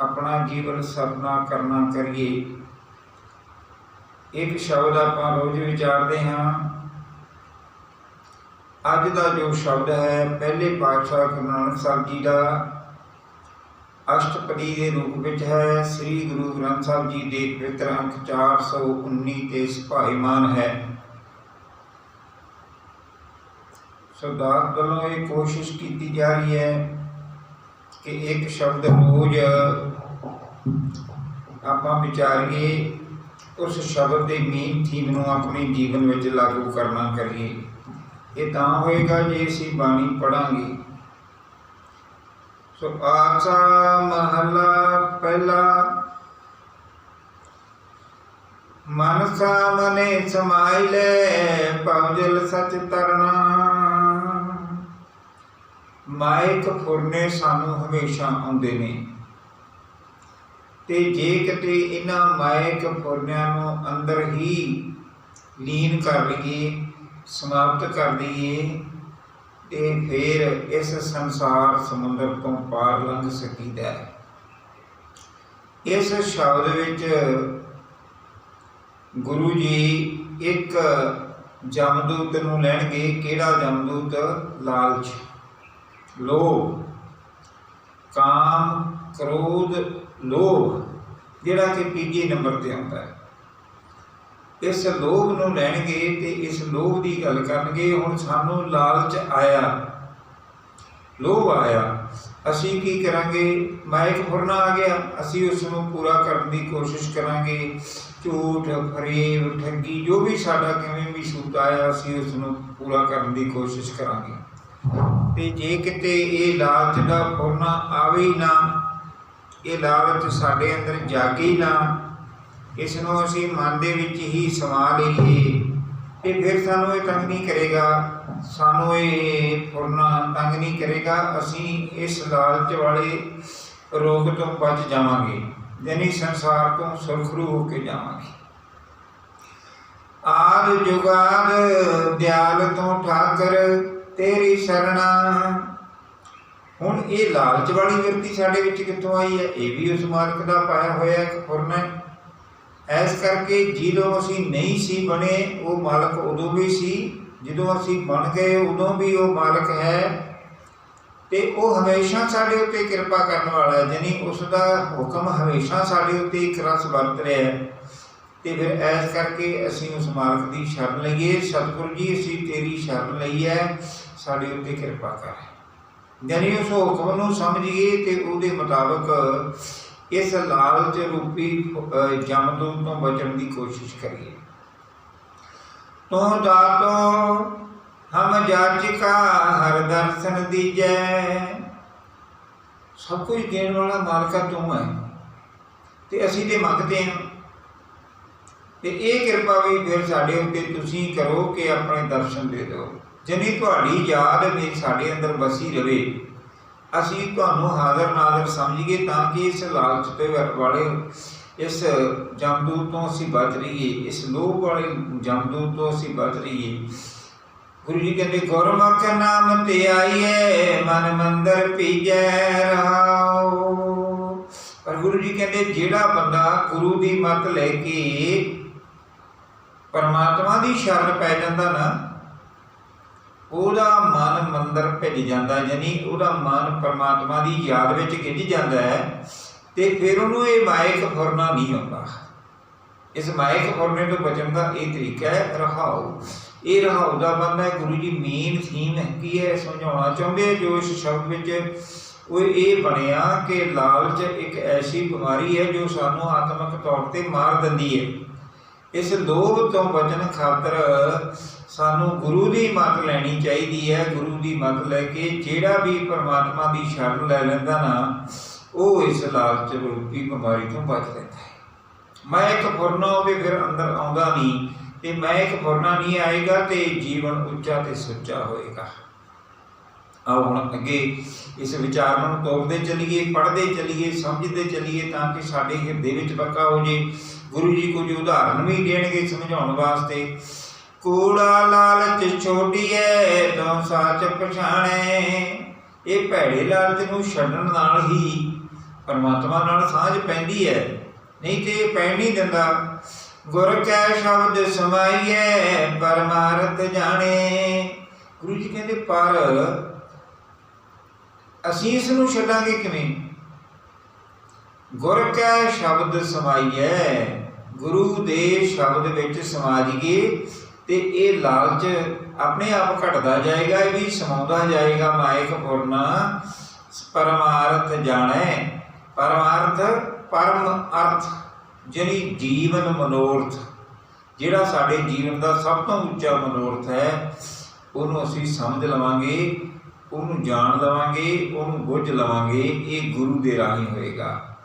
ਆਪਣਾ ਜੀਵਨ ਸਪਨਾ ਕਰਨਾ ਕਰੀਏ। ਇੱਕ ਸ਼ਬਦ ਆਪਾਂ ਰੋਜ਼ ਵਿਚਾਰਦੇ ਹਾਂ। ਅੱਜ ਦਾ ਜੋ ਸ਼ਬਦ ਹੈ, ਪਹਿਲੇ ਪਾਤਸ਼ਾਹ ਗੁਰੂ ਨਾਨਕ ਸਾਹਿਬ ਜੀ ਦਾ ਅਸ਼ਟਪਦੀ ਦੇ ਰੂਪ ਵਿੱਚ ਹੈ। ਸ੍ਰੀ ਗੁਰੂ ਗ੍ਰੰਥ ਸਾਹਿਬ ਜੀ ਦੇ ਪਵਿੱਤਰ ਅੰਕ 419 ਤੇ ਸੁਭਾਈਮਾਨ ਹੈ। ਸੋ ਵੱਲੋਂ ਇਹ ਕੋਸ਼ਿਸ਼ ਕੀਤੀ ਜਾ ਰਹੀ ਹੈ ਕਿ ਇੱਕ ਸ਼ਬਦ ਰੋਜ਼ ਆਪਾਂ ਵਿਚਾਰੀਏ, ਉਸ ਸ਼ਬਦ ਦੇ ਮੇਨ ਥੀਮ ਨੂੰ ਆਪਣੇ ਜੀਵਨ ਵਿੱਚ ਲਾਗੂ ਕਰਨਾ ਕਰੀਏ। ਇਹ ਤਾਂ ਹੋਏਗਾ ਜੇ ਅਸੀਂ ਬਾਣੀ ਪੜਾਂਗੇ। ਸੋ ਆਸਾ ਮਹਲਾ ਪਹਿਲਾ, ਮਨ ਸਾਮਨੇ ਸਮਾਈਲੇ ਪਵਜਲ ਸਚ ਤਰਨਾ। ਮਾਇਕ ਫੁਰਨੇ ਸਾਨੂੰ ਹਮੇਸ਼ਾ ਆਉਂਦੇ ਨੇ। ਤੇ ਜੇ ਕਿਤੇ ਇਹਨਾਂ ਮਾਇਕ ਫੁਰਨਿਆਂ ਨੂੰ ਅੰਦਰ ਹੀ ਲੀਨ ਕਰ ਲਈਏ, ਸਮਾਪਤ ਕਰ ਦਈਏ, ਤੇ ਫਿਰ ਇਸ ਸੰਸਾਰ ਸਮੁੰਦਰ ਤੋਂ ਪਾਰ ਲੰਘ ਸਕੀਦਾ ਹੈ। ਇਸ ਸ਼ਬਦ ਵਿੱਚ ਗੁਰੂ ਜੀ ਇੱਕ ਜਮਦੂਤ ਨੂੰ ਲੈਣਗੇ। ਕਿਹੜਾ ਜਮਦੂਤ? ਲਾਲਚ। ਲੋਭ। ਕਾਮ, ਕ੍ਰੋਧ, ਲੋਭ, ਜਿਹੜਾ ਕਿ ਤੀਜੇ ਨੰਬਰ ਤੇ ਆਉਂਦਾ ਹੈ। ਇਸ ਲੋਭ ਨੂੰ ਲੈਣਗੇ ਤੇ ਇਸ ਲੋਭ ਦੀ ਗੱਲ ਕਰਨਗੇ, ਹੁਣ ਸਾਨੂੰ ਲਾਲਚ ਆਇਆ। ਲੋਭ ਆਇਆ। ਅਸੀਂ ਕੀ ਕਰਾਂਗੇ? ਮੈਂ ਮਾਇਕ ਫੁਰਨਾ ਆ ਗਿਆ। ਅਸੀਂ ਉਸ ਨੂੰ ਪੂਰਾ ਕਰਨ ਦੀ ਕੋਸ਼ਿਸ਼ ਕਰਾਂਗੇ। ਝੂਠ, ਫਰੇਬ, ਠੱਗੀ, ਜੋ ਵੀ ਸਾਡਾ ਕਿਵੇਂ ਵੀ ਸੂਤ ਆਇਆ, ਅਸੀਂ ਉਸ ਨੂੰ ਪੂਰਾ ਕਰਨ ਦੀ ਕੋਸ਼ਿਸ਼ ਕਰਾਂਗੇ। ਤੇ ਜੇ ਕਿਤੇ ਇਹ ਲਾਲਚ ਦਾ ਫੁਰਨਾ ਆਵੇ ਹੀ ਨਾ, ਇਹ ਲਾਲਚ ਸਾਡੇ ਅੰਦਰ ਜਾਗੇ ਹੀ ਨਾ ਇਸ ਨੂੰ ਅਸੀਂ ਮਨ ਦੇ ਵਿੱਚ ਹੀ ਸਮਾ ਲਈਏ। ਤੇ ਫਿਰ ਸਾਨੂੰ ਇਹ ਤੰਗ ਨਹੀਂ ਕਰੇਗਾ, ਸਾਨੂੰ ਇਹ ਫੁਰਨਾ ਤੰਗ ਨਹੀਂ ਕਰੇਗਾ, ਅਸੀਂ ਇਸ ਲਾਲਚ ਵਾਲੇ ਰੋਗ ਤੋਂ ਬਚ ਜਾਵਾਂਗੇ, ਯਾਨੀ ਸੰਸਾਰ ਤੋਂ ਸੁਰਖਰੂ ਹੋ ਕੇ ਜਾਵਾਂਗੇ। ਆਦ ਜੁਗਾਦ ਦਿਆਲ ਤੋਂ ਠਾਕਰ ਤੇਰੀ ਸ਼ਰਣਾ। ਹੁਣ ਇਹ ਲਾਲਚ ਵਾਲੀ ਵਿਰਤੀ ਸਾਡੇ ਵਿੱਚ ਕਿੱਥੋਂ ਆਈ ਹੈ? ਇਹ ਵੀ ਉਸ ਮਾਲਕ ਦਾ ਪਾਇਆ ਹੋਇਆ ਇੱਕ ਫੁਰਨਾ ਹੈ। ਐਸ ਕਰਕੇ ਜਦੋਂ ਅਸੀਂ ਨਹੀਂ ਸੀ ਬਣੇ, ਉਹ ਮਾਲਕ ਉਦੋਂ ਵੀ ਸੀ। ਜਦੋਂ ਅਸੀਂ ਬਣ ਗਏ, ਉਦੋਂ ਵੀ ਉਹ ਮਾਲਕ ਹੈ। ਤੇ ਉਹ ਹਮੇਸ਼ਾ ਸਾਡੇ ਉੱਤੇ ਕਿਰਪਾ ਕਰਨ ਵਾਲਾ ਹੈ, ਯਾਨੀ ਉਸ ਦਾ ਹੁਕਮ ਹਮੇਸ਼ਾ ਸਾਡੇ ਉੱਤੇ ਇੱਕ ਰਸ ਵਰਤ ਰਿਹਾ ਹੈ। ਤੇ ਫਿਰ ਐਸ ਕਰਕੇ ਅਸੀਂ ਉਸ ਮਾਲਕ ਦੀ ਸ਼ਰਨ ਲਈਏ। ਸਤਿਗੁਰੂ ਜੀ, ਅਸੀਂ ਤੇਰੀ ਸ਼ਰਨ ਲਈ ਹੈ। ਸਾਡੇ ਉੱਤੇ ਕਿਰਪਾ ਕਰ। ਯਾਨੀ ਉਸ ਹੁਕਮ ਨੂੰ ਸਮਝੀਏ ਤੇ ਉਹਦੇ ਮੁਤਾਬਕ ਇਸ ਲਾਲਚ ਰੂਪੀ ਅਹ, ਜਮਦੂਤ ਤੋਂ ਬਚਣ ਦੀ ਕੋਸ਼ਿਸ਼ ਕਰੀਏ। ਤੂੰ ਦਾਤੋ ਹਮ ਜਾਚਿਕਾ ਹਰ ਦਰਸ਼ਨ ਦੀਜੈ। ਸਭ ਕੁਝ ਦੇਣ ਵਾਲਾ ਮਾਲਕਾ ਤੂੰ ਹੈ। ਤੇ ਅਸੀਂ ਤੇ ਮੰਗਦੇ ਹਾਂ। ਤੇ ਇਹ ਕਿਰਪਾ ਵੀ ਫਿਰ ਸਾਡੇ ਉੱਤੇ ਤੁਸੀਂ ਕਰੋ ਕਿ ਆਪਣੇ ਦਰਸ਼ਨ ਦੇ ਦਿਓ। ਜਿਨੀ ਤੁਹਾਡੀ ਯਾਦ ਵੀ ਸਾਡੇ ਅੰਦਰ ਵਸੀ ਰਵੇ, ਅਸੀਂ ਤੁਹਾਨੂੰ ਹਾਜ਼ਰ ਨਾਜ਼ਰ ਸਮਝੀਏ ਤਾਂ ਕਿ ਇਸ ਲਾਲਚ ਤੇ ਵਾਲੇ ਇਸ ਜਮਦੂਤ ਤੋਂ ਅਸੀਂ ਬਚ ਰਹੀਏ, ਇਸ ਲੋਭ ਵਾਲੇ ਜਮਦੂਤ ਤੋਂ ਅਸੀਂ ਬਚ ਰਹੀਏ। ਗੁਰੂ ਜੀ ਕਹਿੰਦੇ, ਗੁਰਮੁਖ ਨਾਮ ਤੇ ਆਈਏ ਮਨ ਮੰਦਰ ਪੀਜੈ ਰਹਾਉ। ਪਰ ਗੁਰੂ ਜੀ ਕਹਿੰਦੇ, ਜਿਹੜਾ ਬੰਦਾ ਗੁਰੂ ਦੀ ਮੱਤ ਲੈ ਕੇ ਪਰਮਾਤਮਾ ਦੀ ਸ਼ਰਨ ਪੈ ਜਾਂਦਾ ਨਾ ਉਹਦਾ ਮਨ ਮੰਦਰ ਭਿੱਜ ਜਾਂਦਾ, ਯਾਨੀ ਉਹਦਾ ਮਨ ਪਰਮਾਤਮਾ ਦੀ ਯਾਦ ਵਿੱਚ ਗਿੱਜ ਜਾਂਦਾ ਹੈ ਤੇ ਫਿਰ ਉਹਨੂੰ ਇਹ ਮਾਇਕ ਫੁਰਨਾ ਨਹੀਂ ਆਉਂਦਾ। ਇਸ ਮਾਇਕ ਫੁਰਨੇ ਤੋਂ ਬਚਣ ਦਾ ਇਹ ਤਰੀਕਾ ਹੈ ਰਹਾਉ। ਇਹ ਰਹਾਉ ਦਾ ਬੰਦਾ ਹੈ, ਗੁਰੂ ਜੀ ਮੇਨ ਥੀਮ ਹੈ ਕੀ ਹੈ ਸਮਝਾਉਣਾ ਚਾਹੁੰਦੇ ਜੋ ਇਸ ਸ਼ਬਦ ਵਿੱਚ ਉਹ ਇਹ ਬਣਿਆ ਕਿ ਲਾਲਚ ਇੱਕ ਐਸੀ ਬਿਮਾਰੀ ਹੈ ਜੋ ਸਾਨੂੰ ਆਤਮਿਕ ਤੌਰ ਤੇ ਮਾਰ ਦਿੰਦੀ ਹੈ। ਇਸ ਲੋਭ ਤੋਂ ਬਚਣ ਖਾਤਰ ਸਾਨੂੰ ਗੁਰੂ ਦੀ ਮੱਤ ਲੈਣੀ ਚਾਹੀਦੀ ਹੈ, ਗੁਰੂ ਦੀ ਮੱਤ ਲੈ ਕੇ ਜਿਹੜਾ ਵੀ ਪਰਮਾਤਮਾ ਦੀ ਸ਼ਰਨ ਲੈ ਲੈਂਦਾ ਨਾ, ਉਹ ਇਸ ਲਾਲਚ ਰੂਪੀ ਬਿਮਾਰੀ ਤੋਂ ਬਚ ਲੈਂਦਾ ਹੈ। ਮੈਂ ਇੱਕ ਫੁਰਨਾ ਹੋਵੇ ਫਿਰ ਅੰਦਰ ਆਉਂਦਾ ਨਹੀਂ ਤੇ ਮੈਂ ਇੱਕ ਫੁਰਨਾ ਨਹੀਂ ਆਏਗਾ ਤੇ ਜੀਵਨ ਉੱਚਾ ਤੇ ਸੁੱਚਾ ਹੋਏਗਾ। ਆਓ ਹੁਣ ਅੱਗੇ ਇਸ ਵਿਚਾਰ ਨੂੰ ਤੋੜਦੇ ਚਲੀਏ, ਪੜ੍ਹਦੇ ਚਲੀਏ, ਸਮਝਦੇ ਚਲੀਏ ਤਾਂ ਕਿ ਸਾਡੇ ਹਿਰਦੇ ਵਿੱਚ ਪੱਕਾ ਹੋ ਜੇ। ਗੁਰੂ ਜੀ ਕੁਝ ਉਦਾਹਰਨ ਵੀ ਦੇਣਗੇ ਸਮਝਾਉਣ ਵਾਸਤੇ। ਕੂੜਾ ਲਾਲਚ ਛੋਡੀਏ ਤਾਂ ਸੱਚ ਪਛਾਣੇ। ਇਹ ਭੈੜੇ ਲਾਲਚ ਨੂੰ ਛੱਡਣ ਨਾਲ ਹੀ ਪਰਮਾਤਮਾ ਨਾਲ ਸਾਂਝ ਪੈਂਦੀ ਹੈ ਨਹੀਂ ਤੇ ਇਹ ਪੈਣ ਨਹੀਂ ਦਿੰਦਾ। ਗੁਰ ਕੈ ਸ਼ਬਦ ਸਮਾਈਐ ਪਰਮਾਰਥ ਜਾਣੇ। ਗੁਰੂ ਜੀ ਕਹਿੰਦੇ, ਪਰ ਅਸੀਂ ਇਸ ਨੂੰ ਛੱਡਾਂਗੇ ਕਿਵੇਂ? ਗੁਰ ਕੈ ਸ਼ਬਦ ਸਮਾਈਐ, ਗੁਰੂ ਦੇ ਸ਼ਬਦ ਵਿੱਚ ਸਮਾ ਜਾਈਏ ਤੇ ਇਹ ਲਾਲਚ ਆਪਣੇ ਆਪ ਘਟਦਾ ਜਾਏਗਾ, ਇਹ ਵੀ ਸਮਾਉਂਦਾ ਜਾਏਗਾ ਮਾਇਕ ਫੁਰਨਾ ਪਰਮਾਰਥ ਜਾਣੈ, ਪਰਮਾਰਥ ਪਰਮ ਅਰਥ ਜਿਹੜੀ ਜੀਵਨ ਮਨੋਰਥ। ਜਿਹੜਾ ਸਾਡੇ ਜੀਵਨ ਦਾ ਸਭ ਤੋਂ ਉੱਚਾ ਮਨੋਰਥ ਹੈ, ਉਹਨੂੰ ਅਸੀਂ ਸਮਝ ਲਵਾਂਗੇ। ਉਹਨੂੰ ਜਾਣ ਲਵਾਂਗੇ, ਉਹਨੂੰ ਬੁੱਝ ਲਵਾਂਗੇ, ਇਹ ਗੁਰੂ ਦੇ ਰਾਹੀਂ ਹੋਏਗਾ।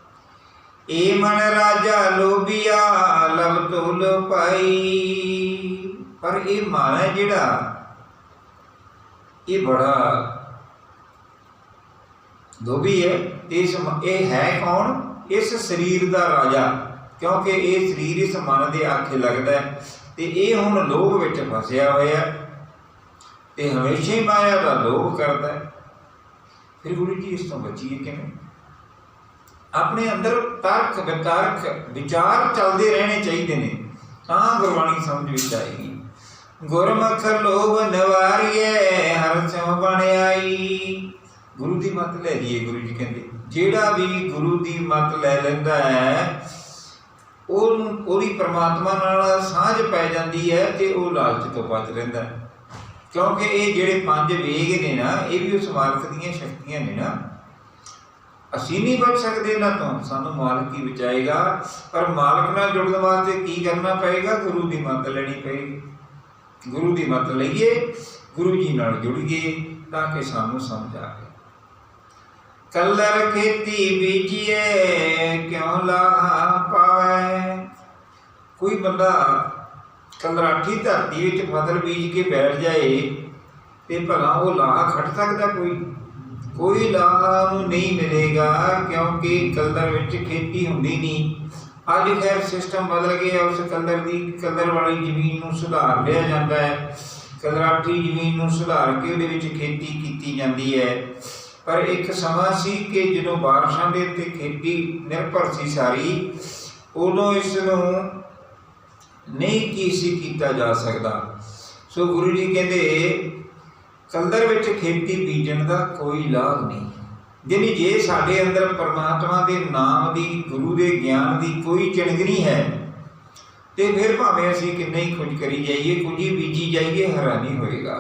ਏ ਮਨ ਰਾਜਾ ਲੋਭੀਆ, ਲਵ ਤੁਲ ਪਾਈ। ਪਰ ਇਹ ਮਨ ਹੈ ਜਿਹੜਾ, ਇਹ ਬੜਾ ਲੋਭੀ ਹੈ। ਤੇ ਇਸ ਇਹ ਹੈ ਕੌਣ? ਇਸ ਸਰੀਰ ਦਾ ਰਾਜਾ। ਕਿਉਂਕਿ ਇਹ ਸਰੀਰ ਇਸ ਮਨ ਦੇ ਆਖੇ ਲੱਗਦਾ ਹੈ। ਤੇ ਇਹ ਹੁਣ ਲੋਭ ਵਿੱਚ ਫਸਿਆ ਹੋਇਆ ਹੈ। ਤੇ ਹਮੇਸ਼ਾ ਹੀ ਮਾਇਆ ਦਾ ਲੋਭ ਕਰਦਾ ਹੈ। ਫਿਰ ਗੁਰੂ ਜੀ ਇਸ ਤੋਂ ਬਚੀਏ ਕਿਵੇਂ? ਆਪਣੇ ਅੰਦਰ ਤਰਕ ਵਿਤਰਕ ਵਿਚਾਰ ਚੱਲਦੇ ਰਹਿਣੇ ਚਾਹੀਦੇ ਨੇ ਤਾਂ ਗੁਰਬਾਣੀ ਸਮਝ ਵਿੱਚ ਆਏਗੀ। ਗੁਰਮੁਖ ਲੋਭ ਨਿਵਾਰੀਏ ਹਰ ਸਿਉ ਬਣ ਆਈ ਗੁਰੂ ਦੀ ਮੱਤ ਲੈ ਲਈਏ ਗੁਰੂ ਜੀ ਕਹਿੰਦੇ ਜਿਹੜਾ ਵੀ ਗੁਰੂ ਦੀ ਮੱਤ ਲੈ ਲੈਂਦਾ ਹੈ ਉਹਨੂੰ ਉਹਦੀ ਪ੍ਰਮਾਤਮਾ ਨਾਲ ਸਾਂਝ ਪੈ ਜਾਂਦੀ ਹੈ ਤੇ ਉਹ ਲਾਲਚ ਤੋਂ ਬਚ ਰਹਿੰਦਾ ਹੈ। ਕਿਉਂਕਿ ਇਹ ਜਿਹੜੇ ਪੰਜ ਵੇਗ ਨੇ ਨਾ, ਇਹ ਵੀ ਉਸ ਮਾਲਕ ਦੀਆਂ ਸ਼ਕਤੀਆਂ ਨੇ ਨਾ। ਅਸੀਂ ਨਹੀਂ ਬਚ ਸਕਦੇ ਇਹਨਾਂ ਤੋਂ, ਸਾਨੂੰ ਮਾਲਕ ਹੀ ਬਚਾਏਗਾ। ਪਰ ਮਾਲਕ ਨਾਲ ਜੁੜਨ ਵਾਸਤੇ ਕੀ ਕਰਨਾ ਪਏਗਾ? ਗੁਰੂ ਦੀ ਮੱਤ ਲੈਣੀ ਪਏਗੀ। ਗੁਰੂ ਦੀ ਮੱਤ ਲਈਏ, ਗੁਰੂ ਜੀ ਨਾਲ ਜੁੜੀਏ ਤਾਂ ਕਿ ਸਾਨੂੰ ਸਮਝ ਆਵੇ ਕਲਰ ਖੇਤੀ ਬੀਜੀਏ, ਕਿਉਂ ਲਾਹਾ ਪਾਵੇ? ਕੋਈ ਬੰਦਾ ਕਲਰਾਠੀ ਧਰਤੀ ਵਿੱਚ ਫਸਲ ਬੀਜ ਕੇ ਬੈਠ ਜਾਏ ਤੇ ਭਲਾ ਉਹ ਲਾਹਾ ਖੱਟ ਸਕਦਾ ਕੋਈ? ਕੋਈ ਲਾਹਾ ਨੂੰ ਨਹੀਂ ਮਿਲੇਗਾ ਕਿਉਂਕਿ ਕਲਰ ਵਿੱਚ ਖੇਤੀ ਹੁੰਦੀ ਨਹੀਂ। ਅੱਜ ਖੈਰ ਸਿਸਟਮ ਬਦਲ ਗਿਆ ਉਸ ਕਲਰ ਦੀ ਕਲਰ ਵਾਲੀ ਜ਼ਮੀਨ ਨੂੰ ਸੁਧਾਰ ਲਿਆ ਜਾਂਦਾ ਹੈ। ਕਲਰਾਠੀ ਜ਼ਮੀਨ ਨੂੰ ਸੁਧਾਰ ਕੇ ਉਹਦੇ ਵਿੱਚ ਖੇਤੀ ਕੀਤੀ ਜਾਂਦੀ ਹੈ। ਪਰ ਇੱਕ ਸਮਾਂ ਸੀ ਕਿ ਜਦੋਂ ਬਾਰਿਸ਼ਾਂ ਦੇ ਉੱਤੇ ਖੇਤੀ ਨਿਰਭਰ ਸੀ ਸਾਰੀ, ਉਦੋਂ ਇਸ ਨੂੰ ਨਹੀਂ ਕੀ ਸੀ ਕੀਤਾ ਜਾ ਸਕਦਾ। ਸੋ ਗੁਰੂ ਜੀ ਕਹਿੰਦੇ, ਕਲਦਰ ਵਿੱਚ ਖੇਤੀ ਬੀਜਣ ਦਾ ਕੋਈ ਲਾਭ ਨਹੀਂ। ਜਿਹਨੀ ਜੇ ਸਾਡੇ ਅੰਦਰ ਪਰਮਾਤਮਾ ਦੇ ਨਾਮ ਦੀ, ਗੁਰੂ ਦੇ ਗਿਆਨ ਦੀ ਕੋਈ ਚਿਣਗਣੀ ਹੈ, ਤੇ ਫਿਰ ਭਾਵੇਂ ਅਸੀਂ ਕਿੰਨੇ ਹੀ ਖੁਜ ਕਰੀ ਜਾਈਏ, ਕੁਝ ਹੀ ਬੀਜੀ ਜਾਈਏ, ਹੈਰਾਨੀ ਹੋਏਗਾ।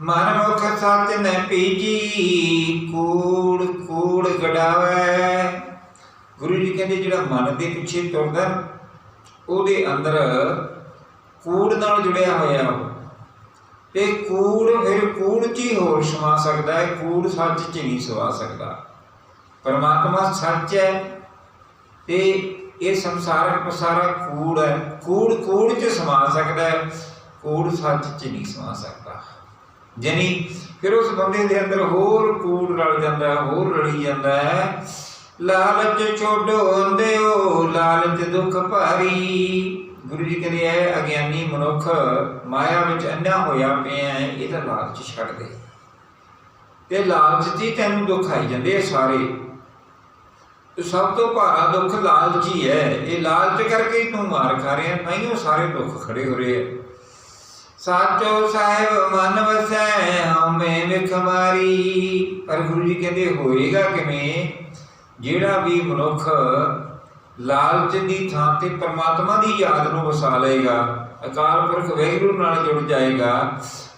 ਮਨ ਮੁਖ ਸਤ ਨ ਪੀਜੀ ਕੂੜ ਕੂੜ ਗੜਾਵੇ ਗੁਰੂ ਜੀ ਕਹਿੰਦੇ, ਜਿਹੜਾ ਮਨ ਦੇ ਪਿੱਛੇ ਤੁਰਦਾ ਉਹਦੇ ਅੰਦਰ ਕੂੜ ਨਾਲ ਜੁੜਿਆ ਹੋਇਆ ਉਹ। ਤੇ ਕੂੜ ਫਿਰ ਕੂੜ ਚ ਹੀ ਹੋਰ ਸਮਾ ਸਕਦਾ ਹੈ, ਕੂੜ ਸੱਚ ਚ ਨਹੀਂ ਸਵਾ ਸਕਦਾ। ਪਰਮਾਤਮਾ ਸੱਚ ਹੈ ਤੇ ਇਹ ਸੰਸਾਰਕ ਪਸਾਰਾ ਕੂੜ ਹੈ। ਕੂੜ ਕੂੜ ਚ ਸਮਾ ਸਕਦਾ ਹੈ, ਕੂੜ ਸੱਚ ਚ ਨਹੀਂ ਸਮਾ ਸਕਦਾ। ਜਾਨੀ ਫਿਰ ਉਸ ਬੰਦੇ ਦੇ ਅੰਦਰ ਹੋਰ ਕੂੜ ਰਲ ਜਾਂਦਾ, ਹੋਰ ਰਲੀ ਜਾਂਦਾ ਹੈ। ਲਾਲਚ ਛੋਡੋ ਅੰਦਿਓ ਲਾਲਚ ਦੁੱਖ ਭਾਰੀ। ਗੁਰੂ ਜੀ ਕਹਿੰਦੇ ਐ, ਅਗਿਆਨੀ ਮਨੁੱਖ ਮਾਇਆ ਵਿੱਚ ਅੰਨਾ ਹੋਇਆ ਪਿਆ ਹੈ ਇਹਦਾ ਲਾਲਚ ਛੱਡ ਦੇ। ਤੇ ਲਾਲਚ 'ਚ ਤੈਨੂੰ ਦੁੱਖ ਆਈ ਜਾਂਦੇ ਸਾਰੇ। ਸਭ ਤੋਂ ਭਾਰਾ ਦੁੱਖ ਲਾਲਚ ਹੀ ਹੈ ਇਹ ਲਾਲਚ ਕਰਕੇ ਤੂੰ ਮਾਰ ਖਾ ਰਿਹਾ ਨਹੀਂ ਉਹ ਸਾਰੇ ਦੁੱਖ ਖੜੇ ਹੋ ਰਹੇ ਆ ਸਾਚੋ ਸਾਹਿਬ ਮਨ ਵਸੈ ਹਮੇ ਵਿਖ ਪਰ ਗੁਰੂ ਜੀ ਕਹਿੰਦੇ, ਹੋਏਗਾ ਕਿਵੇਂ? ਜਿਹੜਾ ਵੀ ਮਨੁੱਖ ਲਾਲਚ ਦੀ ਥਾਂ ਤੇ ਪਰਮਾਤਮਾ ਦੀ ਯਾਦ ਨੂੰ ਵਸਾ ਲਏਗਾ, ਅਕਾਲ ਪੁਰਖ ਵੈਗੁਰੂ ਨਾਲ ਜੁੜ ਜਾਏਗਾ,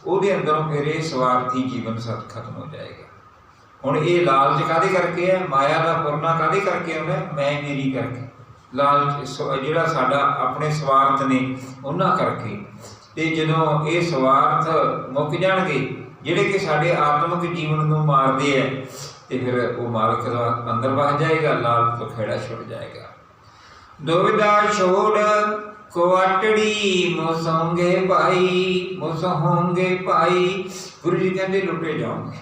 ਉਹਦੇ ਅੰਦਰੋਂ ਫਿਰ ਇਹ ਸਵਾਰਥੀ ਜੀਵਨ ਸਤ ਖਤਮ ਹੋ ਜਾਏਗਾ। ਹੁਣ ਇਹ ਲਾਲਚ ਕਾਦੇ ਕਰਕੇ ਹੈ? ਮਾਇਆ ਦਾ ਪੁਰਨਾ ਕਾਦੇ ਕਰਕੇ ਆਉਂਦਾ? ਮੈਂ ਮੇਰੀ ਕਰਕੇ। ਲਾਲਚ ਸ- ਜਿਹੜਾ ਸਾਡਾ ਆਪਣੇ ਸਵਾਰਥ ਨੇ, ਉਹਨਾਂ ਕਰਕੇ। ਤੇ ਜਦੋਂ ਇਹ ਸਵਾਰਥ ਮੁੱਕ ਜਾਣਗੇ, ਜਿਹੜੇ ਕਿ ਸਾਡੇ ਆਤਮਿਕ ਜੀਵਨ ਨੂੰ ਮਾਰਦੇ ਐ ਤੇ ਫਿਰ ਉਹ ਮਾਲਕ ਦਾ ਅੰਦਰ ਵਹ ਜਾਏਗਾ, ਲਾਲ ਤੋਂ ਖੇੜਾ ਛੁੱਟ ਜਾਏਗਾ। ਦੁਵਿਧਾ ਛੋੜ ਕੁਆਟੜੀ ਮੋਸੋਂਗੇ ਭਾਈ ਮੋਸੋਂਗੇ ਭਾਈ। ਗੁਰੂ ਜੀ ਕਹਿੰਦੇ ਲੁੱਟੇ ਜਾਓਗੇ।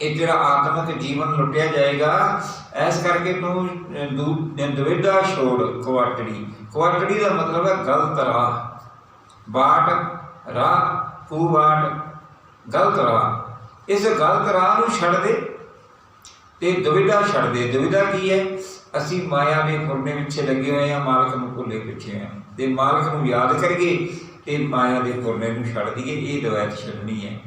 ਇਹ ਤੇਰਾ ਆਤਮਿਕ ਜੀਵਨ ਲੁੱਟਿਆ ਜਾਏਗਾ ਐਸ ਕਰਕੇ ਤੂੰ ਦੂ- ਦੁਵਿਧਾ ਛੋੜ ਕੁਆਟੜੀ। ਕੁਆਟੜੀ ਦਾ ਮਤਲਬ ਹੈ ਗਲਤ ਰਾਹ। ਬਾਟ, ਰਾਹ ਕੂ ਬਾਟ ਗਲਤ ਰਾਹ। ਇਸ ਗਲਤ ਰਾਹ ਨੂੰ ਛੱਡ ਦੇ। ਤੇ ਦੁਵਿਧਾ ਛੱਡ ਦੇ। ਦੁਵਿਧਾ ਕੀ ਹੈ? ਅਸੀਂ ਮਾਇਆ ਦੇ ਫੁਰਨੇ ਵਿੱਚ ਲੱਗੇ ਹੋਏ ਆ ਮਾਲਕ ਨੂੰ ਭੁੱਲੇ ਪਿੱਛੇ ਆ ਤੇ ਮਾਲਕ ਨੂੰ ਯਾਦ ਕਰੀਏ ਤੇ ਮਾਇਆ ਦੇ ਫੁਰਨੇ ਨੂੰ ਛੱਡ ਦਈਏ, ਇਹ ਦਵੈਤ ਛੱਡਣੀ ਹੈ।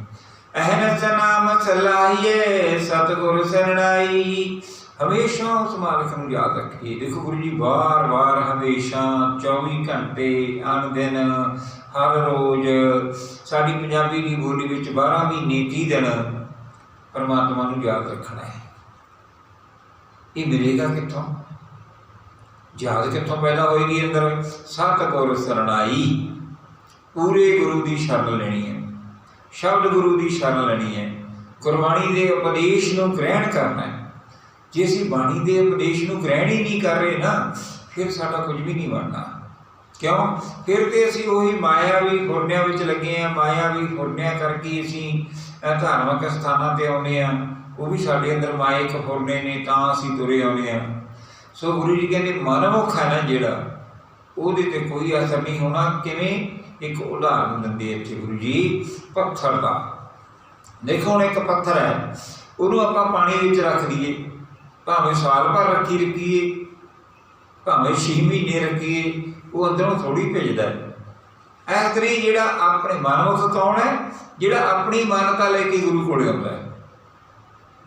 ਅਹਨਸ ਨਾਮ ਸਲਾਹੀਏ, ਸਤਿਗੁਰ ਸਰਣਾਈ। ਹਮੇਸ਼ਾ ਉਸ ਮਾਲਕ ਨੂੰ ਯਾਦ ਰੱਖੀਏ। ਦੇਖੋ ਗੁਰੂ ਜੀ, ਵਾਰ-ਵਾਰ ਹਮੇਸ਼ਾ 24 ਘੰਟੇ ਅਨ ਦਿਨ ਹਰ ਰੋਜ਼ ਸਾਡੀ ਪੰਜਾਬੀ ਦੀ ਬੋਲੀ ਵਿੱਚ 12 ਮਹੀਨੇ 30 ਦਿਨ ਪਰਮਾਤਮਾ ਨੂੰ ਯਾਦ ਰੱਖਣਾ ਹੈ। ਇਹ ਮਿਲੇਗਾ ਕਿੱਥੋਂ? ਯਾਦ ਕਿੱਥੋਂ ਪੈਦਾ ਹੋਏਗੀ ਅੰਦਰ? ਸਤਿਗੁਰ ਸਰਣਾਈ। ਪੂਰੇ ਗੁਰੂ ਦੀ ਸ਼ਰਨ ਲੈਣੀ ਹੈ। ਸ਼ਬਦ ਗੁਰੂ ਦੀ ਸ਼ਰਨ ਲੈਣੀ ਹੈ। ਗੁਰਬਾਣੀ ਦੇ ਉਪਦੇਸ਼ ਨੂੰ ਗ੍ਰਹਿਣ ਕਰਨਾ ਹੈ। ਜੇ ਅਸੀਂ ਬਾਣੀ ਦੇ ਉਪਦੇਸ਼ ਨੂੰ ਗ੍ਰਹਿਣ ਹੀ ਨਹੀਂ ਕਰ ਰਹੇ ਨਾ, ਫਿਰ ਸਾਡਾ ਕੁਝ ਵੀ ਨਹੀਂ ਬਣਨਾ ਕਿਉਂ? ਫਿਰ ਤੇ ਅਸੀਂ ਉਹੀ ਮਾਇਆ ਵੀ ਫੁਰਨਿਆਂ ਵਿੱਚ ਲੱਗੇ ਆ ਮਾਇਆ ਵੀ ਫੁਰਨਿਆਂ ਕਰਕੇ ਅਸੀਂ ਧਾਰਮਿਕ ਸਥਾਨਾਂ ਤੇ ਆਉਂਦੇ ਆ ਉਹ ਵੀ ਸਾਡੇ ਅੰਦਰ ਮਾਇਕ ਫੁਰਨੇ ਨੇ, ਤਾਂ ਅਸੀਂ ਤੁਰੇ ਆਉਂਦੇ ਆ ਸੋ ਗੁਰੂ ਜੀ ਕਹਿੰਦੇ ਮਨਮੁਖ ਹੈ ਨਾ ਜਿਹੜਾ, ਉਹਦੇ ਤੇ ਕੋਈ ਅਸਰ ਨਹੀਂ ਹੋਣਾ। ਕਿਵੇਂ? ਇੱਕ ਉਦਾਹਰਨ ਦਿੰਦੇ ਇੱਥੇ ਗੁਰੂ ਜੀ, ਪੱਥਰ ਦਾ। ਦੇਖੋ ਹੁਣ ਇੱਕ ਪੱਥਰ ਹੈ, ਉਹਨੂੰ ਆਪਾਂ ਪਾਣੀ ਵਿੱਚ ਰੱਖ ਦਈਏ। ਭਾਵੇਂ ਸਾਲ ਭਰ ਰੱਖੀ ਰੱਖੀਏ, ਭਾਵੇਂ 6 ਮਹੀਨੇ ਰੱਖੀਏ, ਉਹ ਅੰਦਰੋਂ ਥੋੜੀ ਭੇਜਦਾ ਹੈ। ਇਸ ਤਰੀ ਜਿਹੜਾ ਆਪਣੇ ਮਨਮੁਖ ਕੌਣ ਹੈ? ਜਿਹੜਾ ਆਪਣੀ ਮਾਨਤਾ ਲੈ ਕੇ ਗੁਰੂ ਕੋਲ ਆਉਂਦਾ ਹੈ।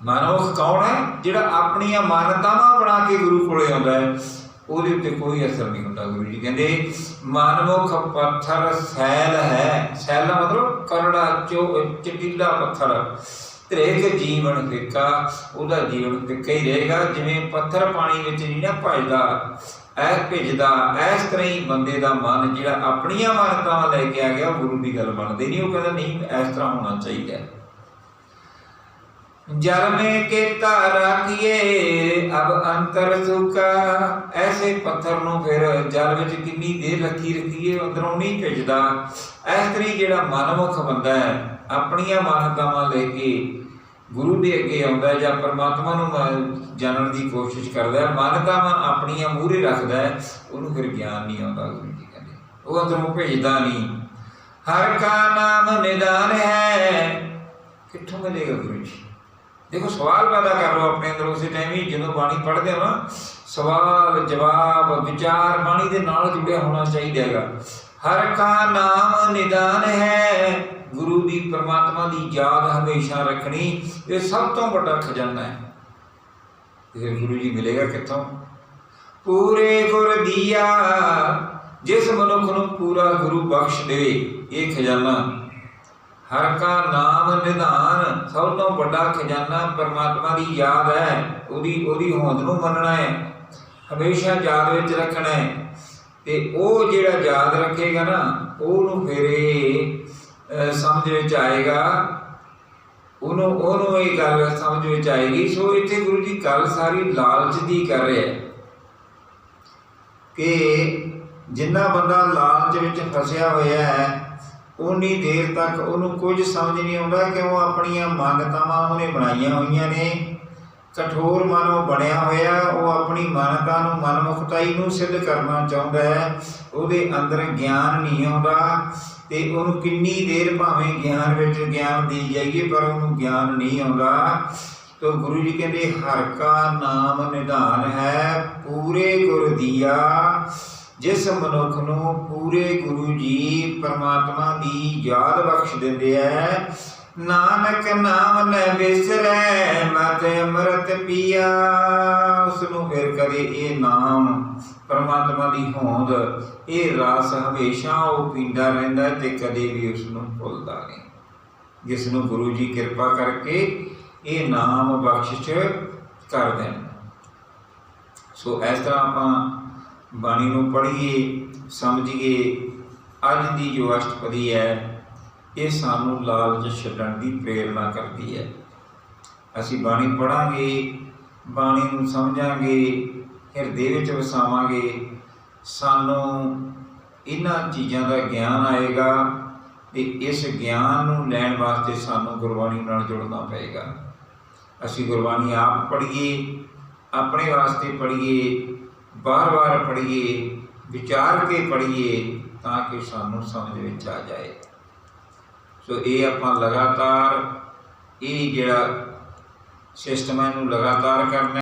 ਮਨਮੁਖ ਕੌਣ ਹੈ? ਜਿਹੜਾ ਆਪਣੀਆਂ ਮਾਨਤਾਵਾਂ ਬਣਾ ਕੇ ਗੁਰੂ ਕੋਲੇ ਆਉਂਦਾ ਹੈ। ਉਹਦੇ ਉੱਤੇ ਕੋਈ ਅਸਰ ਨਹੀਂ ਹੁੰਦਾ ਗੁਰੂ ਜੀ ਕਹਿੰਦੇ ਮਨਮੁਖ ਪੱਥਰ ਸੈਲ ਹੈ। ਸੈਲ ਦਾ ਮਤਲਬ ਕਰੜਾ, ਚੋ, ਚਟੀਲਾ ਪੱਥਰ। ਤ੍ਰੇਕ ਜੀਵਨ ਫਿੱਕਾ, ਉਹਦਾ ਜੀਵਨ ਫਿੱਕਾ ਹੀ ਰਹੇਗਾ। ਜਿਵੇਂ ਪੱਥਰ ਪਾਣੀ ਵਿੱਚ ਨਹੀਂ ਨਾ ਭਜਦਾ ਐ ਭਿੱਜਦਾ, ਐਸ ਤਰ੍ਹਾਂ ਹੀ ਬੰਦੇ ਦਾ ਮਨ ਜਿਹੜਾ ਆਪਣੀਆਂ ਮਾਨਤਾਵਾਂ ਲੈ ਕੇ ਆ ਗਿਆ, ਉਹ ਗੁਰੂ ਦੀ ਗੱਲ ਮੰਨਦੇ ਨਹੀਂ। ਉਹ ਕਹਿੰਦਾ, ਨਹੀਂ ਇਸ ਤਰ੍ਹਾਂ ਹੋਣਾ ਚਾਹੀਦਾ ਜਰਮੇ ਕੇਤਾ ਰਾਖੀਏ ਅਬ ਅੰਤਰ ਸੁਕਾ ਐਸੇ ਪੱਥਰ ਨੂੰ ਫਿਰ ਜਲ ਵਿੱਚ ਕਿੰਨੀ ਦੇਰ ਰੱਖੀ ਰੱਖੀਏ ਅੰਦਰੋਂ ਨਹੀਂ ਭਿੱਜਦਾ। ਇਸ ਤਰੀ ਜਿਹੜਾ ਮਨਮੁਖ ਬੰਦਾ ਹੈ, ਆਪਣੀਆਂ ਮਾਨਤਾਵਾਂ ਲੈ ਕੇ ਗੁਰੂ ਦੇ ਅੱਗੇ ਆਉਂਦਾ ਜਾਂ ਪਰਮਾਤਮਾ ਨੂੰ ਜਾਣਨ ਦੀ ਕੋਸ਼ਿਸ਼ ਕਰਦਾ ਹੈ ਮਾਨਤਾਵਾਂ ਆਪਣੀਆਂ ਮੂਹਰੇ ਰੱਖਦਾ ਹੈ, ਉਹਨੂੰ ਫਿਰ ਗਿਆਨ ਨਹੀਂ ਆਉਂਦਾ ਗੁਰੂ ਜੀ ਕਹਿੰਦੇ? ਉਹ ਅੰਦਰੋਂ ਭਿੱਜਦਾ ਨਹੀਂ। ਹਰ ਕਾ ਨਾਮ ਨਿਦਾਨ ਹੈ, ਕਿੱਥੋਂ ਮਿਲੇਗਾ ਗੁਰੂ ਜੀ? ਦੇਖੋ ਸਵਾਲ ਪੈਦਾ ਕਰ ਲਓ ਆਪਣੇ ਅੰਦਰ ਉਸੇ ਟਾਈਮ ਹੀ, ਜਦੋਂ ਬਾਣੀ ਪੜ੍ਹਦੇ ਹੋ ਨਾ, ਸਵਾਲ, ਜਵਾਬ, ਵਿਚਾਰ ਬਾਣੀ ਦੇ ਨਾਲ ਜੁੜਿਆ ਹੋਣਾ ਚਾਹੀਦਾ ਹੈਗਾ। ਹਰ ਕਾ ਨਾਮ ਨਿਦਾਨ ਹੈ, ਗੁਰੂ ਦੀ ਪਰਮਾਤਮਾ ਦੀ ਯਾਦ ਹਮੇਸ਼ਾ ਰੱਖਣੀ, ਇਹ ਸਭ ਤੋਂ ਵੱਡਾ ਖਜ਼ਾਨਾ ਹੈ। ਇਹ ਗੁਰੂ ਜੀ ਮਿਲੇਗਾ ਕਿੱਥੋਂ? ਪੂਰੇ ਗੁਰ ਦੀਆ, ਜਿਸ ਮਨੁੱਖ ਨੂੰ ਪੂਰਾ ਗੁਰੂ ਬਖਸ਼ ਦੇਵੇ, ਇਹ ਖਜ਼ਾਨਾ। ਹਰ ਕਾ ਨਾਮ ਨਿਧਾਨ, ਸਭ ਤੋਂ ਵੱਡਾ ਖਜ਼ਾਨਾ ਪਰਮਾਤਮਾ ਦੀ ਯਾਦ ਹੈ। ਉਹਦੀ ਉਹਦੀ ਹੋਂਦ ਨੂੰ ਮੰਨਣਾ ਹੈ। ਹਮੇਸ਼ਾ ਯਾਦ ਵਿੱਚ ਰੱਖਣਾ ਹੈ। ਤੇ ਉਹ ਜਿਹੜਾ ਯਾਦ ਰੱਖੇਗਾ ਨਾ, ਉਹਨੂੰ ਫਿਰ ਇਹ ਸਮਝ ਵਿੱਚ ਆਏਗਾ। ਉਹਨੂੰ ਉਹਨੂੰ ਇਹ ਗੱਲ ਸਮਝ ਵਿੱਚ ਆਏਗੀ, ਸੋ ਇੱਥੇ ਗੁਰੂ ਜੀ ਗੱਲ ਸਾਰੀ ਲਾਲਚ ਦੀ ਕਰ ਰਿਹਾ ਹੈ ਕਿ ਜਿੰਨਾ ਬੰਦਾ ਲਾਲਚ ਵਿੱਚ ਫਸਿਆ ਹੋਇਆ ਹੈ ਉਨੀ ਦੇਰ ਤੱਕ ਉਹਨੂੰ ਕੁਝ ਸਮਝ ਨਹੀਂ ਆਉਂਦਾ ਕਿ ਉਹ ਆਪਣੀਆਂ ਮਾਨਤਾਵਾਂ ਉਹਨੇ ਬਣਾਈਆਂ ਹੋਈਆਂ ਨੇ। ਕਠੋਰ ਮਨ ਉਹ ਬਣਿਆ ਹੋਇਆ, ਉਹ ਆਪਣੀ ਮਾਨਤਾ ਨੂੰ ਮਨਮੁਖਤਾਈ ਨੂੰ ਸਿੱਧ ਕਰਨਾ ਚਾਹੁੰਦਾ ਹੈ। ਉਹਦੇ ਅੰਦਰ ਗਿਆਨ ਨਹੀਂ ਆਉਂਦਾ ਤੇ ਉਹਨੂੰ ਕਿੰਨੀ ਦੇਰ ਭਾਵੇਂ ਗਿਆਨ ਵਿੱਚ ਗਿਆਨ ਦੀ ਜਾਈਏ, ਪਰ ਉਹਨੂੰ ਗਿਆਨ ਨਹੀਂ ਆਉਂਦਾ। ਤੋ ਗੁਰੂ ਜੀ ਕਹਿੰਦੇ, ਹਰ ਕਾ ਨਾਮ ਨਿਧਾਨ ਹੈ, ਪੂਰੇ ਗੁਰ ਦੀਆ। ਜਿਸ ਮਨੁੱਖ ਨੂੰ ਪੂਰੇ ਗੁਰੂ ਜੀ ਪਰਮਾਤਮਾ ਦੀ ਯਾਦ ਬਖਸ਼ ਦਿੰਦੇ ਐ, ਨਾਨਕ ਨਾਮ ਲੈ ਵਿਸਰੈ ਮਤ ਅੰਮ੍ਰਿਤ ਪੀਆ। ਉਸ ਨੂੰ ਫਿਰ ਕਦੇ ਇਹ ਨਾਮ ਪਰਮਾਤਮਾ ਦੀ ਹੋਂਦ, ਇਹ ਰਾਸ ਹਮੇਸ਼ਾ ਉਹ ਪੀਂਦਾ ਰਹਿੰਦਾ ਹੈ ਤੇ ਕਦੇ ਵੀ ਉਸ ਨੂੰ ਭੁੱਲਦਾ ਨਹੀਂ। ਜਿਸ ਨੂੰ ਗੁਰੂ ਜੀ ਕਿਰਪਾ ਕਰਕੇ ਇਹ ਨਾਮ ਬਖਸ਼ਿਸ਼ ਕਰ ਦੇਣ। ਸੋ ਇਸ ਤਰ੍ਹਾਂ ਆਪਾਂ ਬਾਣੀ ਨੂੰ ਪੜ੍ਹੀਏ, ਸਮਝੀਏ, ਅੱਜ ਦੀ ਜੋ ਅਸ਼ਟਪਦੀ ਹੈ, ਇਹ ਸਾਨੂੰ ਲਾਲਚ ਛੱਡਣ ਦੀ ਪ੍ਰੇਰਣਾ ਕਰਦੀ ਹੈ। ਅਸੀਂ ਬਾਣੀ ਪੜਾਂਗੇ ਬਾਣੀ ਨੂੰ ਸਮਝਾਂਗੇ, ਹਿਰਦੇ ਵਿੱਚ ਵਸਾਵਾਂਗੇ, ਸਾਨੂੰ ਇਹਨਾਂ ਚੀਜ਼ਾਂ ਦਾ ਗਿਆਨ ਆਏਗਾ ਤੇ ਇਸ ਗਿਆਨ ਨੂੰ ਲੈਣ ਵਾਸਤੇ ਸਾਨੂੰ ਗੁਰਬਾਣੀ ਨਾਲ ਜੁੜਨਾ ਪਏਗਾ। ਅਸੀਂ ਗੁਰਬਾਣੀ ਆਪ ਪੜ੍ਹੀਏ, ਆਪਣੇ ਵਾਸਤੇ ਪੜ੍ਹੀਏ ਬਾਰ-ਬਾਰ ਪੜ੍ਹੀਏ, ਵਿਚਾਰ ਕੇ ਪੜ੍ਹੀਏ, ਤਾਂ ਕਿ ਸਾਨੂੰ ਸਮਝ ਵਿੱਚ ਆ ਜਾਏ। ਸੋ ਇਹ ਆਪਾਂ ਲਗਾਤਾਰ, ਇਹ ਜਿਹੜਾ ਸਿਸਟਮ ਹੈ ਇਹਨੂੰ ਲਗਾਤਾਰ ਕਰਨਾ